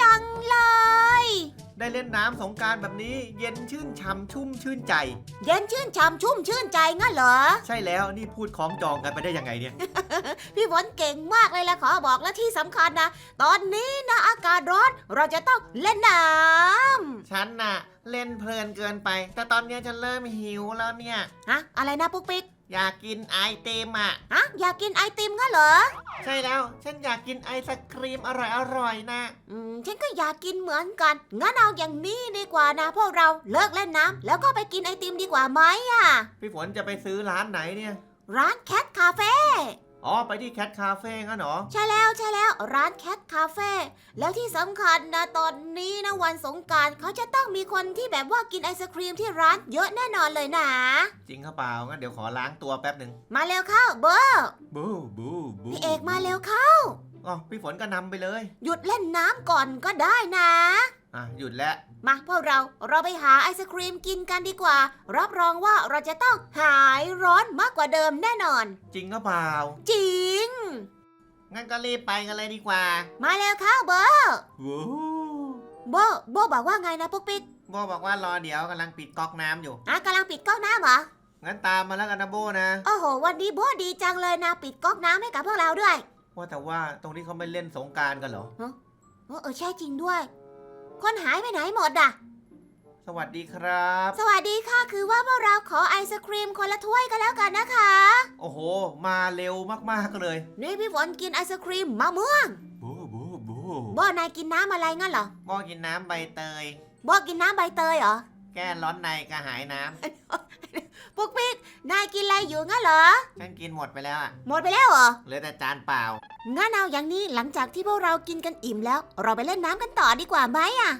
จังเลย ได้เล่นน้ำสงกรารแบบนี้เย็นชื่นฉ่ำชุ่มชื่นใจ เย็นชื่นฉ่ำชุ่มชื่นใจงั้นเหรอ ใช่แล้วนี่พูดคล้องจองกันไปได้ยังไงเนี่ย พี่ฝนเก่งมากเลยแหละขอบอกและที่สำคัญนะ ตอนนี้นะอากาศร้อนเราจะต้องเล่นน้ำฉันน่ะ เล่นเพลินเกินไป แต่ตอนเนี้ยฉันเริ่มหิวแล้วเนี่ย ฮะอะไรนะปุ๊กปิ๊กอยากกินไอติมอะ ฮะอยากกินไอติมงั้นเหรอ ใช่แล้ว ฉันอยากกินไอศครีมอร่อยๆนะ อืมฉันก็อยากกินเหมือนกัน งั้นเอาอย่างนี้ดีกว่านะ พวกเราเลิกเล่นน้ำแล้วก็ไปกินไอติมดีกว่าไหมอะพี่ฝนจะไปซื้อร้านไหนเนี่ย ร้านแคทคาเฟ่ อ๋อ ไปที่แคทคาเฟ่งั้นเหรอ ใช่แล้วใช่แล้วร้านแคทคาเฟ่แล้วที่สำคัญนะตอนนี้นะวันสงกรารเขาจะต้องมีคนที่แบบว่ากินไอศครีมที่ร้านเยอะแน่นอนเลยนะ จริงหรือเปล่างั้นเดี๋ยวขอล้างตัวแป๊บหนึ่งมาเร็วเข้าเบอร์บูบูบูพี่เอกมาเร็วเข้า อ๋อพี่ฝนก็นำไปเลย หยุดเล่นน้ำก่อนก็ได้นะ อะ หยุดแล้ว มาพวกเราเราไปหาไอศครีมกินกันดีกว่า รับรองว่าเราจะต้องหายร้อนมากกว่าเดิมแน่นอน จริงหรือเปล่า จริง งั้นก็รีบไปกันเลยดีกว่ามาแล้วเข้าเบอร์ว้าวโบโบบอกว่าไงนะปุ๊กปิ๊กโบบอกว่ารอเดี๋ยวกำลังปิดก๊อกน้ำอยู่ อะกำลังปิดก๊อกน้ำเหรองั้นตามมาแล้วกันนะโบนะโอ้โห วันนี้โบดีจังเลยนะ ปิดก๊อกน้ำให้กับพวกเราด้วยว่าแต่ว่าตรงนี้เขาไม่เล่นสงกรารกันเหรอ เออเออใช่จริงด้วย คนหายไปไหนหมดอะ สวัสดีครับ สวัสดีค่ะคือว่าพวกเราขอไอศครีมคนละถ้วยกันแล้วกันนะคะ โอ้โห มาเร็วมากๆเลย นี่พี่ฝนกินไอศครีมมะม่วงบูบูบูโบนายกินน้ำอะไรงั้นเหรอโบกินน้ำใบเตย โบกินน้ำใบเตยเหรอ แก้ร้อนในกระหายน้ ปุ๊กปิ๊กนายกินอะไรอยู่งั้นเหรอำฉันกินหมดไปแล้วอะหมดไปแล้วเหรอ เหลือแต่จานเปล่า งั้นเอาอย่างนี้หลังจากที่พวกเรากินกันอิ่มแล้ว เราไปเล่นน้ำกันต่อดีกว่าไหมอะ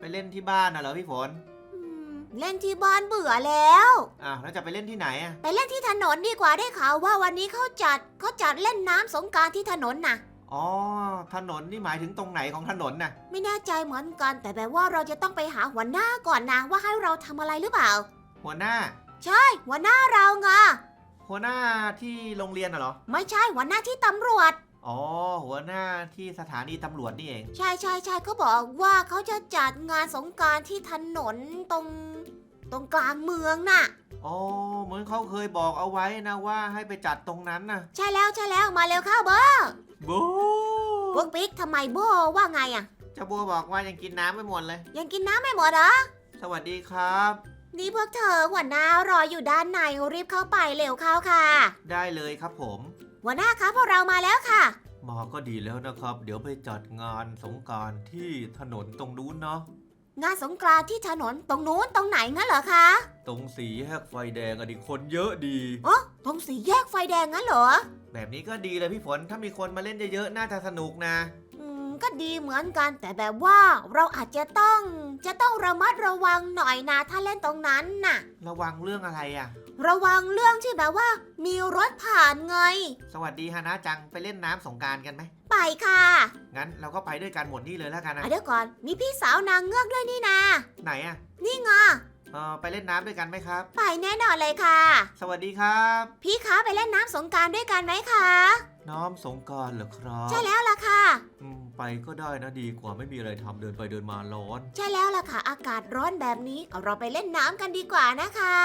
ไปเล่นที่บ้านน่ะเหรอพี่ฝนอืมเล่นที่บ้านเบื่อแล้ว อ้าวแล้วจะไปเล่นที่ไหนอะไปเล่นที่ถนนดีกว่าได้ข่าวว่าวันนี้เขาจัดเขาจัดเล่นน้ำสงกรารที่ถนนน่ะ อ๋อถนนนี่หมายถึงตรงไหนของถนนน่ะ ไม่แน่ใจเหมือนกัน แต่แบบว่าเราจะต้องไปหาหัวหน้าก่อนนะว่าให้เราทำอะไรหรือเปล่า หัวหน้า ใช่หัวหน้าเราไงหัวหน้าที่โรงเรียนน่ะเหรอ ไม่ใช่หัวหน้าที่ตำรวจ อ๋อ หัวหน้าที่สถานีตำรวจนี่เอง ใช่ใช่ใช่เขาบอกว่าเขาจะจัดงานสงกรารที่ถนนตรง ตรงกลางเมืองน่ะ อ๋อ เหมือนเขาเคยบอกเอาไว้นะว่าให้ไปจัดตรงนั้นน่ะใช่แล้วใช่แล้วมาเร็วเข้าเบอร์บูพวกปิ๊กทำไมโบว่าไงอะ เจ้าบัวบอกว่ายังกินน้ำไม่หมดเลย ยังกินน้ำไม่หมดเหรอ สวัสดีครับ นี่พวกเธอหัวหน้ารออยู่ด้านในรีบเข้าไปเร็วเข้าค่ะ ได้เลยครับผม หัวหน้าคะพวกเรามาแล้วค่ะ มาก็ดีแล้วนะครับ เดี๋ยวไปจัดงานสงกรารที่ถนนตรงนู้นเนาะ งานสงกรานต์ที่ถนนตรงนู้นตรงไหนงั้นเหรอคะ ตรงสีแยกไฟแดงอะดิคนเยอะดีอ๋อตรงสี่แยกไฟแดงงั้นเหรอ แบบนี้ก็ดีเลยพี่ฝน ถ้ามีคนมาเล่นเยอะๆ น่าจะสนุกนะอืม ก็ดีเหมือนกัน แต่แบบว่าเราอาจจะต้องจะต้องระมัดระวังหน่อยนะถ้าเล่นตรงนั้นน่ะ ระวังเรื่องอะไรอะระวังเรื่องที่แบบว่า มีรถผ่านไง สวัสดีฮานะจังไปเล่นน้ำสงกรารกันไหม ไปค่ะงั้นเราก็ไปด้วยกันหมดนี่เลยแล้วกันนะ อะเดี๋ยวก่อน มีพี่สาวนางเงือกด้วยนี่นะ ไหนอะนี่ไง เออไปเล่นน้ำด้วยกันไหมครับ ไปแน่นอนเลยค่ะ สวัสดีครับ พี่คะไปเล่นน้ำสงกรารด้วยกันไหมคะ น้ำสงกรารเหรอครับใช่แล้วล่ะค่ะ อืมไปก็ได้นะดีกว่าไม่มีอะไรทำเดินไปเดินมาร้อน ใช่แล้วล่ะค่ะ อากาศร้อนแบบนี้เราไปเล่นน้ำกันดีกว่านะคะ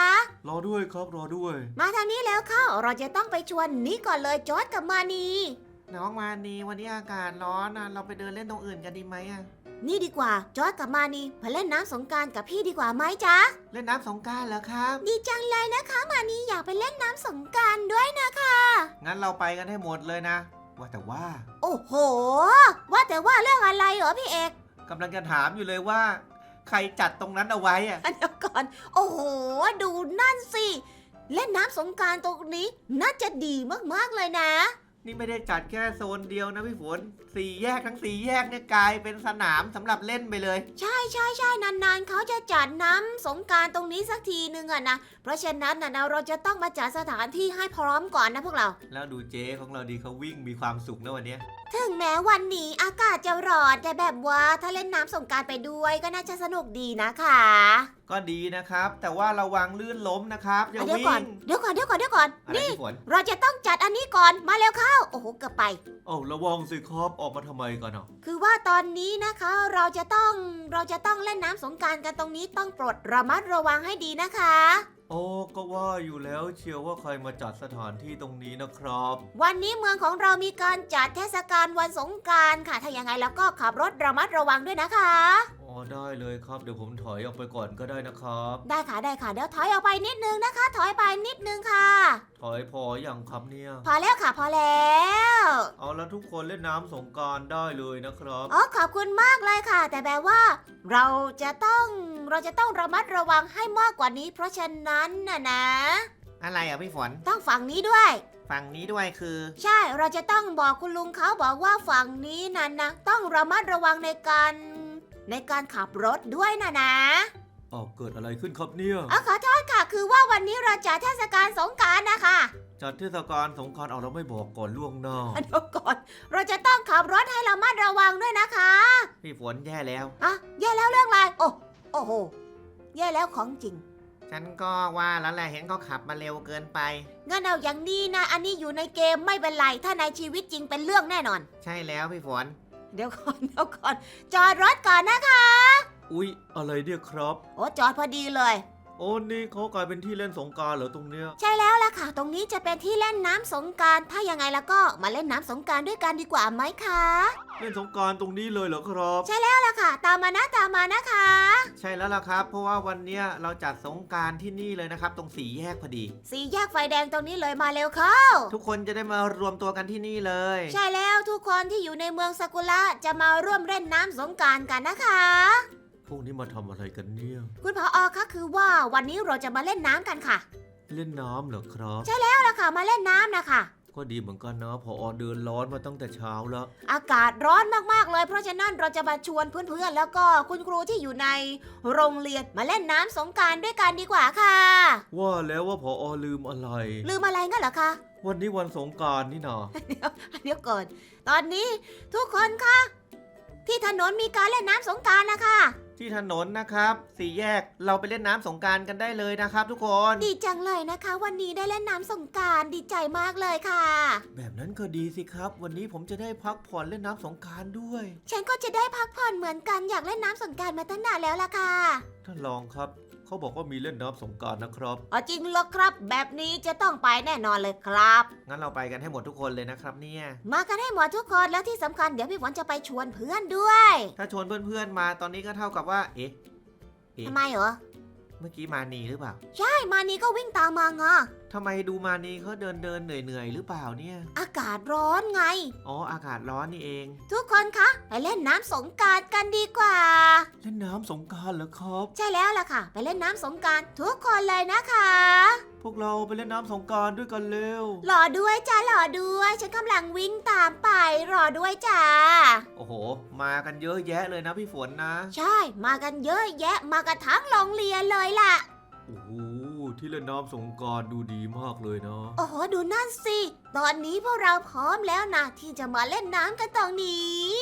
รอด้วยครับรอด้วย มาทางนี้แล้วเข้าเราจะต้องไปชวนนี่ก่อนเลยจอร์ดกับมานีน้องมานีวันนี้อากาศร้อนนะเราไปเดินเล่นตรงอื่นกันดีไหมอะ นี่ดีกว่าจอร์ดกับมานีไปเล่นน้ำสงกรารกับพี่ดีกว่าไหมจ๊ะ เล่นน้ำสงกรารเหรอครับ ดีจังเลยนะคะ มานีอยากไปเล่นน้ำสงกรารด้วยนะคะ งั้นเราไปกันให้หมดเลยนะ ว่าแต่ว่าโอ้โห ว่าแต่ว่าเรื่องอะไรเหรอพี่เอก กำลังจะถามอยู่เลยว่า ใครจัดตรงนั้นเอาไว้อะอันเดียวก่อน โอ้โห ดูนั่นสิ เล่นน้ำสงกรารตรงนี้น่าจะดีมากๆเลยนะ นี่ไม่ได้จัดแค่โซนเดียวนะพี่ฝนสี่แยกทั้งสี่แยกเนี่ยกลายเป็นสนามสำหรับเล่นไปเลย ใช่ใช่ใช่นานๆเขาจะจัดน้ำสงกรารตรงนี้สักทีนึงอะนะ เพราะฉะนั้นนะเราจะต้องมาจัดสถานที่ให้พร้อมก่อนนะพวกเรา แล้วดูเจ๊ของเราดีเขาวิ่งมีความสุขนะวันเนี้ยถึงแม้วันนี้อากาศจะร้อนแต่แบบว่าถ้าเล่นน้ำสงกรารไปด้วยก็น่าจะสนุกดีนะคะก็ดีนะครับ แต่ว่าระวังลื่นล้มนะครับอย่าเดี๋ยววิ่ก่อนงเดี๋ยวก่อนเดี๋ยวก่อนเดี๋ยวก่อน อะไรนี่ พี่ฝนเราจะต้องจัดอันนี้ก่อนมาเร็วเข้าโอ้โหเกือบไป โอ้าระวังสิครับออกมาทำไมกันอะคือว่าตอนนี้นะคะเราจะต้องเราจะต้องเล่นน้ำสงกรารกันตรงนี้ต้องปลดระมัดระวังให้ดีนะคะ โอ้ก็ว่าอยู่แล้วเชียวว่าใครมาจัดสถานที่ตรงนี้นะครับ วันนี้เมืองของเรามีการจัดเทศกาลวันสงกรารค่ะ ถ้าอย่างไงแล้วก็ขับรถระมัดระวังด้วยนะคะ อ๋อได้เลยครับเดี๋ยวผมถอยออกไปก่อนก็ได้นะครับ ได้ค่ะได้ค่ะเดี๋ยวถอยออกไปนิดนึงนะคะ ถอยไปนิดนึงค่ะถอ ยพออย่างครับเนี่ย พอแล้วค่ะพอแล้ว เอาแล้วทุกคนเล่นน้ำสงกรารได้เลยนะครับ อ๋อขอบคุณมากเลยค่ะ แต่แบบว่า เราจะต้องเราจะต้องระมัดระวังให้มากกว่านี้ เพราะฉะนั้นน่ะนะ อะไรอะพี่ฝน ต้องฝั่งนี้ด้วย ฝั่งนี้ด้วยคือ ใช่เราจะต้องบอกคุณลุงเขาบอกว่าฝั่งนี้นะนะต้องระมัดระวังในการในการขับรถด้วยนะนะ อ๋อเกิดอะไรขึ้นครับเนี่ย อ๋อขอโทษค่ะ คือว่าวันนี้เราจัดเทศกาลสงกรารนะคะจัดเทศกาลสงกรารเอาเราไม่บอกก่อนล่วงหน้าเดี๋ยวก่อน เราจะต้องขับรถให้ระมัดระวังด้วยนะคะพี่ฝนแย่แล้ว อะแย่แล้วเรื่องอะไรโอ้โอ้โหแย่แล้วของจริงฉันก็ว่าแล้วแหละเห็นเขาขับมาเร็วเกินไป งั้นเอาอย่างนี้นะ อันนี้อยู่ในเกมไม่เป็นไร ถ้าในชีวิตจริงเป็นเรื่องแน่นอน ใช่แล้วพี่ฝน เดี๋ยวก่อนเดี๋ยวก่อน จอดรถก่อนนะคะ อุ๊ย อะไรเนี่ยครับ โอ้จอดพอดีเลย โอ้นี่เขากลายเป็นที่เล่นสงกรารเหรอตรงเนี้ย ใช่แล้วล่ะค่ะ ตรงนี้จะเป็นที่เล่นน้ำสงกราร ถ้ายังไงแล้วก็มาเล่นน้ำสงกรารด้วยกันดีกว่าไหมคะ เล่นสงกรารตรงนี้เลยเหรอครับใช่แล้วล่ะค่ะ ตามมานะตามมานะคะ ใช่แล้วล่ะครับ เพราะว่าวันเนี้ยเราจัดสงกรารที่นี่เลยนะครับ ตรงสี่แยกพอดี สี่แยกไฟแดงตรงนี้เลยมาเร็วเข้า ทุกคนจะได้มารวมตัวกันที่นี่เลย ใช่แล้วทุกคนที่อยู่ในเมืองซากุระจะมาร่วมเล่นน้ำสงกรารกันนะคะพ วกนี้มาทำอะไรกันเนี่ย คุณพออคะคือว่าวันนี้เราจะมาเล่นน้ำกันค่ะเล่นน้ำเหรอครับ เอาละค่ะมาเล่นน้ำนะคะ ก็ดีเหมือนกันนะพออเดินร้อนมาตั้งแต่เช้าแล้ว อากาศร้อนมากๆเลย เพราะฉะนั้นเราจะมาชวนเพื่อนๆ แล้วก็คุณครูที่อยู่ในโรงเรียนมาเล่นน้ำสงกรารด้วยกันดีกว่าค่ะ ว่าแล้วว่าพออลืมอะไร ลืมอะไรงั้นเหรอคะ วันนี้วันสงกรารนี่นาเดี๋ยวก่อน ตอนนี้ทุกคนคะ ที่ถนนมีการเล่นน้ำสงกรารนะคะ ที่ถนนนะครับสี่แยกเราไปเล่นน้ำสงกรารกันได้เลยนะครับ ทุกคน ดีจังเลยนะคะ วันนี้ได้เล่นน้ำสงกรารดีใจมากเลยค่ะ แบบนั้นก็ดีสิครับ วันนี้ผมจะได้พักผ่อนเล่นน้ำสงกรารด้วย ฉันก็จะได้พักผ่อนเหมือนกันอยากเล่นน้ำสงกรารมาตั้งนานแล้วล่ะค่ะ ท่านลองครับ เขาบอกว่ามีเล่นน้ำสงกรารนะครับ อ๋อจริงเหรอครับ แบบนี้จะต้องไปแน่นอนเลยครับ งั้นเราไปกันให้หมดทุกคนเลยนะครับเนี่ย มากันให้หมดทุกคนแล้วที่สำคัญเดี๋ยวพี่ฝนจะไปชวนเพื่อนด้วยถ้าชวนเพื่อนๆมาตอนนี้ก็เท่ากับว่า เอ๊ะ เอ๊ะ ทำไมเหรอ เมื่อกี้มานีหรือเปล่าใช่มานี้ก็วิ่งตามมาไงทำไมดูมานีเขาเดินเดินๆเหนื่อยๆหรือเปล่าเนี่ย อากาศร้อนไง อ๋ออากาศร้อนนี่เอง ทุกคนคะไปเล่นน้ำสงกรารกันดีกว่า เล่นน้ำสงกรารเหรอครับ ใช่แล้วล่ะค่ะ ไปเล่นน้ำสงกรารทุกคนเลยนะคะ พวกเราไปเล่นน้ำสงกรารด้วยกันเร็ว รอด้วยจ้าหรอด้วย ฉันกำลังวิ่งตามไป รอด้วยจ้า โอ้โห มากันเยอะแยะเลยนะพี่ฝนนะ ใช่ มากันเยอะแยะ มากันทั้งโรงเรียนเลยล่ะ โอ้โห ที่เล่นน้ำสงกรารดูดีมากเลยนะโอ้โหดูนั่นสิ ตอนนี้พวกเราพร้อมแล้วนะที่จะมาเล่นน้ำกันตรงนี้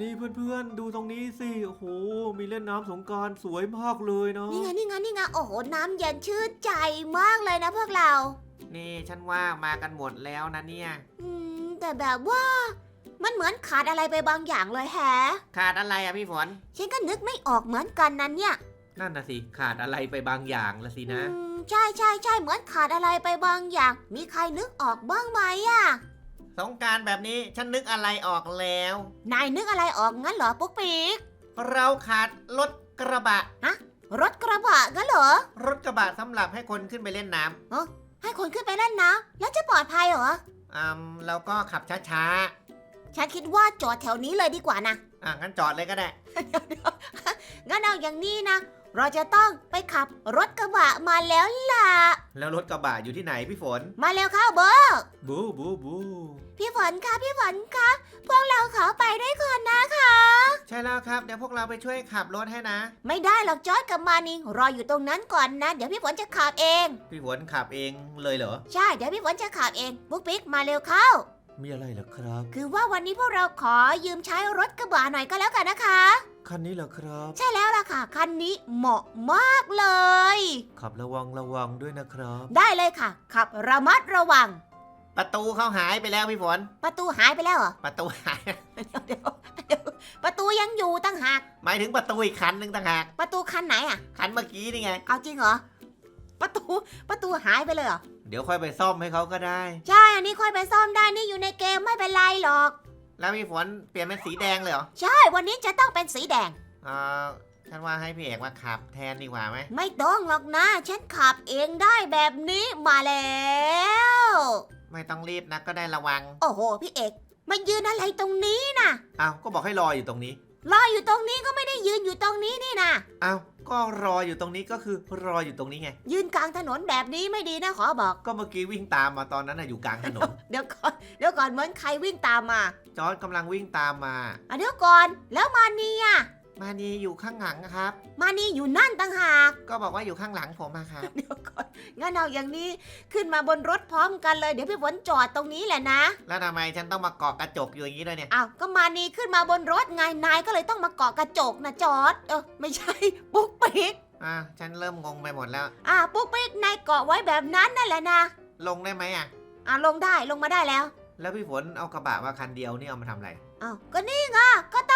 นี่เพื่อนๆ ดูตรงนี้สิโอ้โห มีเล่นน้ำสงกรารสวยมากเลยเนาะนี่ไงนี่ไงนี่ไงโอ้โหน้ำเย็นชื่นใจมากเลยนะพวกเรา นี่ฉันว่ามากันหมดแล้วนะเนี่ย อืม แต่แบบว่า มันเหมือนขาดอะไรไปบางอย่างเลยแฮะขาดอะไรอะพี่ฝน ฉันก็นึกไม่ออกเหมือนกันนั้นเนี่ยนั่นนะสิ ขาดอะไรไปบางอย่างละสินะ อืม ใช่ใช่ใช่เหมือนขาดอะไรไปบางอย่าง มีใครนึกออกบ้างไหมอะสงกรารแบบนี้ฉันนึกอะไรออกแล้ว นายนึกอะไรออกงั้นเหรอปุ๊กปิ๊กเราขาดรถกระบะ รถกระบะงั้นเหรอ รถกระบะสำหรับให้คนขึ้นไปเล่นน้ให้คนขึ้นไปเล่นน้ำแล้วจะปลอดภัยเหรอำอืมแล้วก็ขับช้าฉันคิดว่าจอดแถวนี้เลยดีกว่านะ ๆ อะงั้นจอดเลยก็ได้ งั้นเอาอย่างนี้นะ เราจะต้องไปขับรถกระบะมาแล้วล่ะ แล้วรถกระบะอยู่ที่ไหนพี่ฝน มาแล้วเข้าเบอร์บูบูบู พี่ฝนคะพี่ฝนคะพวกเราขอไปด้วยคนนะคะ ใช่แล้วครับ เดี๋ยวพวกเราไปช่วยขับรถให้นะ ไม่ได้หรอกจอร์ดกับมานิงรออยู่ตรงนั้นก่อนนะ เดี๋ยวพี่ฝนจะขับเอง พี่ฝนขับเองเลยเหรอ ใช่เดี๋ยวพี่ฝนจะขับเองปุ๊กปิ๊กมาเร็วเข้า มีอะไรเหรอครับ คือว่าวันนี้พวกเราขอยืมใช้รถกระบะหน่อยก็แล้วกันนะคะ คันนี้เหรอครับ ใช่แล้วล่ะค่ะ คันนี้เหมาะมากเลย ขับระวังระวังด้วยนะครับ ได้เลยค่ะ ขับระมัดระวัง ประตูเขาหายไปแล้วพี่ฝน ประตูหายไปแล้วเหรอ ประตูหาย เดี๋ยวเดี๋ยวเดี๋ยวประตูยังอยู่ตั้งหาก หมายถึงประตูอีกคันหนึ่งต่างหาก ประตูคันไหนอะ คันเมื่อกี้นี่ไง เอาจริงเหรอ ประตู ประตูหายไปเลยเหรอ เดี๋ยวค่อยไปซ่อมให้เขาก็ได้ ใช่ อันนี้ค่อยไปซ่อมได้ นี่อยู่ในเกมไม่เป็นไรหรอก แล้วพี่ฝนเปลี่ยนเป็นสีแดงเลยเหรอใช่ วันนี้จะต้องเป็นสีแดงอ่าฉันว่าให้พี่เอกมาขับแทนดีกว่าไหมไม่ต้องหรอกนะ ฉันขับเองได้แบบนี้มาแล้ว ไม่ต้องรีบนะก็ได้ระวังโอ้โห พี่เอก มายืนอะไรตรงนี้นะอ้าวก็บอกให้รออยู่ตรงนี้ รออยู่ตรงนี้ก็ไม่ได้ยืนอยู่ตรงนี้นี่นะอ้าวก็รออยู่ตรงนี้ก็คือรออยู่ตรงนี้ไง ยืนกลางถนนแบบนี้ไม่ดีนะขอบอก ก็เมื่อกี้วิ่งตามมาตอนนั้นน่ะอยู่กลางถนน เดี๋ยวก่อนเดี๋ยวก่อนเหมือนใครวิ่งตามมา จอร์ดกำลังวิ่งตามมาอะเดี๋ยวก่อน แล้วมานีอะ มานีอยู่ข้างหลังครับ มานีอยู่นั่นต่างหาก ก็บอกว่าอยู่ข้างหลังผมอะครับ เดี๋ยวก่อน งั้นเอาอย่างนี้ขึ้นมาบนรถพร้อมกันเลย เดี๋ยวพี่ฝนจอดตรงนี้แหละนะ แล้วทำไมฉันต้องมาเกาะกระจกอยู่อย่างนี้ด้วยเนี่ย อ้าวก็มานีขึ้นมาบนรถไง นายก็เลยต้องมาเกาะกระจกนะจอด เออไม่ใช่ ปุ๊กปิ๊ก อ่าฉันเริ่มงงไปหมดแล้ว อ่าปุ๊กปิ๊กนายเกาะไว้แบบนั้นนั่นแหละนะลงได้ไหมอะอ่าลงได้ลงมาได้แล้ว แล้วพี่ฝนเอากระบะมาคันเดียวนี่เอามาทำอะไร อ้าวก็นี่ไงก็ต้องมาเป็นพร็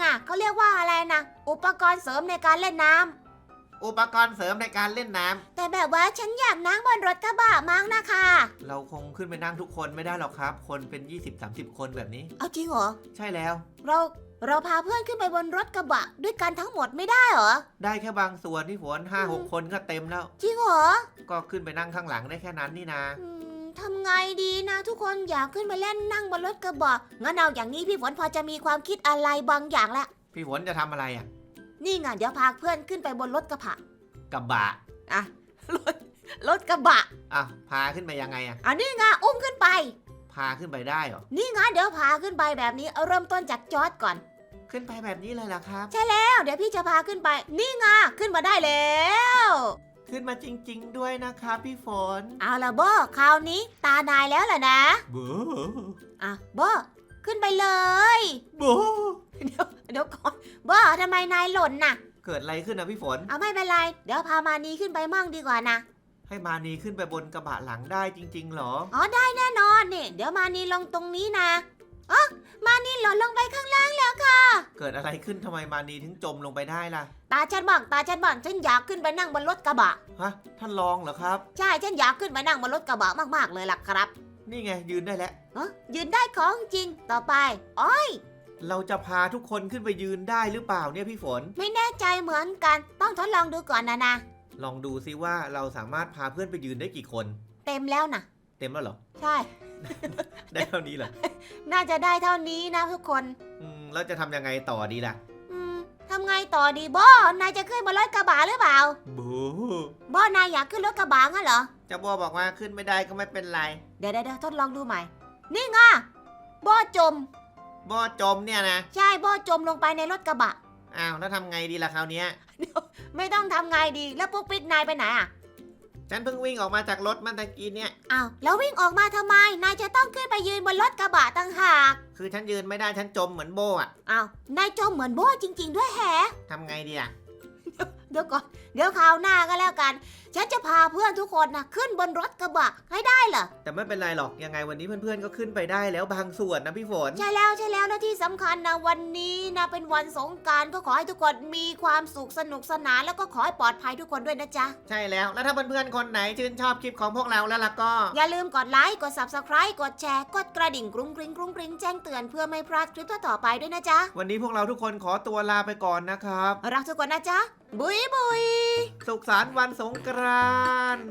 อพไงเขาเรียกว่าอะไรนะ อุปกรณ์เสริมในการเล่นน้ำอุปกรณ์เสริมในการเล่นน้ำแต่แบบว่าฉันอยากนั่งบนรถกระบะมั้งนะคะ เราคงขึ้นไปนั่งทุกคนไม่ได้หรอกครับ คนเป็น 20-30 คนแบบนี้ เอาจริงเหรอ ใช่แล้ว เราเราพาเพื่อนขึ้นไปบนรถกระบะด้วยกันทั้งหมดไม่ได้เหรอ ได้แค่บางส่วนพี่ฝนห้าหกคนก็เต็มแล้ว จริงเหรอก็ขึ้นไปนั่งข้างหลังได้แค่นั้นนี่นะอืม ทำไงดีนะ ทุกคนอยากขึ้นไปเล่นนั่งบนรถกระบะงั้นเอาอย่างนี้พี่ฝนพอจะมีความคิดอะไรบางอย่างแล้วพี่ฝนจะทำอะไรอะนี่ไงเดี๋ยวพาเพื่อนขึ้นไปบนรถกระบะกระบะอะรถรถกระบะอะพาขึ้นไปยังไงอะ อะนี่ไงอุ้มขึ้นไป พาขึ้นไปได้เหรอ นี่ไงเดี๋ยวพาขึ้นไปแบบนี้เอาเริ่มต้นจากจอร์ดก่อน ขึ้นไปแบบนี้เลยล่ะครับใช่แล้วเดี๋ยวพี่จะพาขึ้นไป นี่ไงขึ้นมาได้แล้ว ขึ้นมาจริง ๆ ด้วยนะครับพี่ฝนเอาละโบคราวนี้ตานายแล้วล่ะนะบูอะโบขึ้นไปเลยบูเดี๋ยวเดี๋ยวก่อนโบทำไมนายหล่นน่ะ เกิดอะไรขึ้นนะพี่ฝน เอาไม่เป็นไร เดี๋ยวพามานีขึ้นไปมั่งดีกว่านะ ให้มานีขึ้นไปบนกระบะหลังได้จริงๆเหรอ อ๋อได้แน่นอนนี่เดี๋ยวมานีลงตรงนี้นะ อ๋อมานีหล่นลงไปข้างล่างแล้วค่ะ เกิดอะไรขึ้นทำไมมานีถึงจมลงไปได้ล่ะ ตาฉันบ้างตาฉันบ้างฉันอยากขึ้นไปนั่งบนรถกระบะ ฮะ ท่านลองเหรอครับ ใช่ฉันอยากขึ้นไปนั่งบนรถกระบะมากๆเลยล่ะครับนี่ไงยืนได้แล้ว เอ้อยืนได้ของจริงต่อไปอ๋อเราจะพาทุกคนขึ้นไปยืนได้หรือเปล่าเนี่ยพี่ฝน ไม่แน่ใจเหมือนกัน ต้องทดลองดูก่อนนะนะลองดูซิว่าเราสามารถพาเพื่อนไปยืนได้กี่คน เต็มแล้วนะเต็มแล้วเหรอ ใช่ ได้เท่านี้เหรอน่าจะได้เท่านี้นะทุกคน อืมเราจะทำยังไงต่อดีล่ะอืมทำไงต่อดีโบอนายจะขึ้นบนรถกระบะหรือเปล่าบูโบอนายอยากขึ้นรถกระบะงั้นเหรอ เจ้าบัวบอกว่าขึ้นไม่ได้ก็ไม่เป็นไรเดี๋ยวเดี๋ยวเดี๋ยวทดลองดูใหม่ นี่ไงโบอจม บัวจมเนี่ยนะใช่โบอจมลงไปในรถกระบะ อ้าวแล้วทำไงดีล่ะคราวเนี้ยไม่ต้องทำไงดีแล้วปุ๊กปิ๊กนายไปไหนอะ ฉันเพิ่งวิ่งออกมาจากรถเมันตะกี้เนี่ย อ้าวแล้ววิ่งออกมาทำไม นายจะต้องขึ้นไปยืนบนรถกระบะตั้งหากคือฉันยืนไม่ได้ฉันจมเหมือนโบอะอ้าวนายจมเหมือนโบจริง ๆ ด้วยแฮะ ทำไงดีอะ เดี๋ยวก่อน เดี๋ยวคราวหน้าก็แล้วกัน ฉันจะพาเพื่อนทุกคนนะขึ้นบนรถกระบะให้ได้เหรอ แต่ไม่เป็นไรหรอก ยังไงวันนี้เพื่อนๆ ก็ขึ้นไปได้แล้วบางส่วนนะพี่ฝน ใช่แล้วใช่แล้วและที่สำคัญนะวันนี้นะเป็นวันสงกรารก็ขอให้ทุกคนมีความสุขสนุกสนานแล้วก็ขอให้ปลอดภัยทุกคนด้วยนะจ๊ะ ใช่แล้ว แล้วถ้าเพื่อนๆ คนไหนชื่นชอบคลิปของพวกเราแล้วล่ะก็ อย่าลืมกดไลค์ กด subscribe กดแชร์ กดกระดิ่งกรุ้งกริ้งกรุ้งกริ้งแจ้งเตือนเพื่อไม่พลาดคลิปต่อๆไปด้วยนะจ๊ะ วันนี้พวกเราทุกคนขอตัวลาไปก่อนนะครับ รักทุกคนนะจ๊ะบุยบุย สุขสันต์วันสงกรานต์